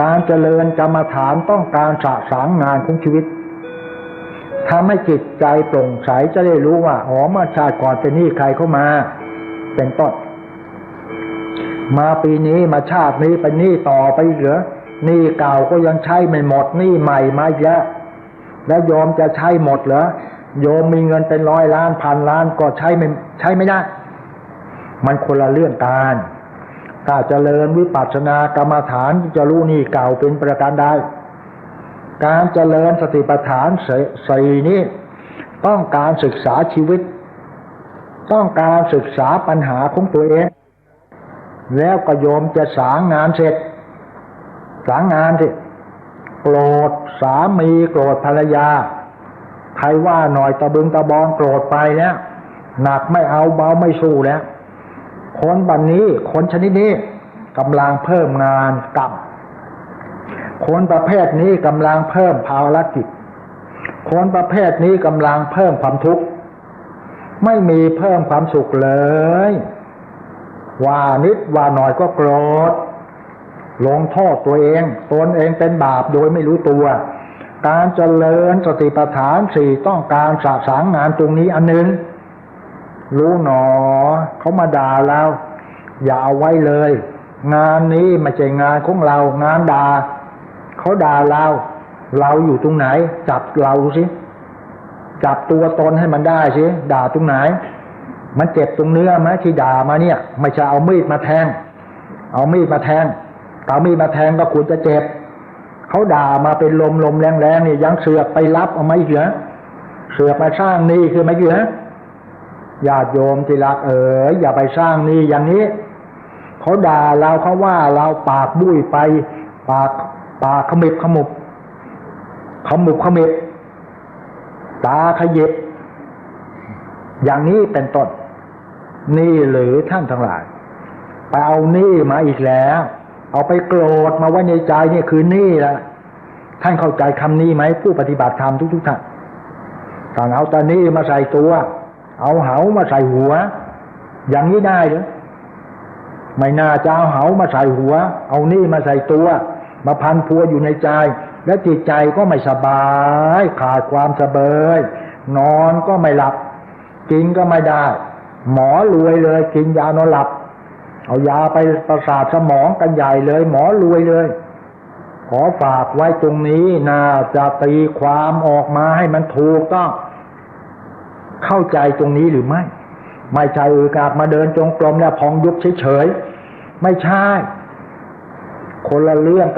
การเจริญกรรมฐานต้องการสะสางงานของชีวิตทำให้จิตใจโปร่งใสจะได้รู้ว่าอ๋อมื่อชาติก่อนเป็นนี้ใครเข้ามา เป็นต้น มาปีนี้มาชาตินี้เป็นนี้ต่อไปเหรอนี้เก่าก็ยังใช้ไม่หมดนี้ใหม่มาอีกแล้วแล้วโยมจะใช้หมดเหรอโยมมีเงินเป็นร้อยล้านพันล้านก็ใช้ไม่ใช้ไม่ได้ มันคนละเรื่องกัน ถ้าเจริญวิปัสสนากรรมฐานจะรู้นี่เก่าเป็นประการใดการเจริญสติปัฏฐานสี่นี้ต้องการศึกษาชีวิต ต้องการศึกษาปัญหาของตัวเอง แล้วก็โยมจะสางงานเสร็จ สางงานสิโกรธสามีโกรธภรรยา ใครว่าหน่อยตะบึงตะบองโกรธไปแล้วหนักไม่เอาเบาไม่สู้แล้ว คนบันนี้ คนชนิดนี้กำลังเพิ่มงานกรรมคนประเภทนี้กำลังเพิ่มภารกิจคนประเภทนี้กำลังเพิ่มความทุกข์ไม่มีเพิ่มความสุขเลย ว่านิดว่าหน่อยก็โกรธลงโทษตัวเองตนเองเป็นบาปโดยไม่รู้ตัว การเจริญสติปัฏฐานสี่ต้องการสะสางงานตรงนี้อันหนึ่ง รู้หนอเขามาด่าเราอย่าเอาไว้เลย งานนี้ไม่ใช่งานของเรา งานด่าเขาด่าเราเราอยู่ตรงไหน จับเราสิจับตัวตนให้มันได้สิด่าตรงไหน มันเจ็บตรงเนื้อไหมที่ด่ามาเนี่ย ไม่ใช่เอามีดมาแทง เอามีดมาแทงเอามีดมาแทงก็ควรจะเจ็บเขาด่ามาเป็นลมลมแรงแรงๆนี่ยังเสือกไปรับเอามาอีกเหรอเสือกมาสร้างนี่คือไม่เหรอ ญาติโยมที่รักเอ๋ยอย่าไปสร้างนี่อย่างนี้ เขาด่าเราเขาว่าเราปากบุ้ยไป ปากปากขมิบขมุบ ขมุบขมิบ ตาขยิบ อย่างนี้เป็นต้นนี่หรือท่านทั้งหลาย ไปเอานี่มาอีกแล้ว เอาไปโกรธมาไว้ในใจนี่คือนี่ละท่านเข้าใจคำนี้ไหมผู้ปฏิบัติธรรมทุกๆท่านต่างเอาตานี่มาใส่ตัว เอาเหามาใส่หัว อย่างนี้ได้หรือไม่น่าจะเอาเหามาใส่หัว เอานี่มาใส่ตัว มาพันพัวอยู่ในใจ และจิตใจก็ไม่สบาย ขาดความสบายนอนก็ไม่หลับ กินก็ไม่ได้ หมอรวยเลย กินยานอนหลับ เอายาไปประสาทสมองกันใหญ่เลย หมอรวยเลย ขอฝากไว้ตรงนี้น่าจะตีความออกมาให้มันถูกต้อง เข้าใจตรงนี้หรือไม่ ไม่ใช่เอกาบมาเดินจงกรมแล้วพองยุบเฉยๆไม่ใช่ คนละเรื่องกัน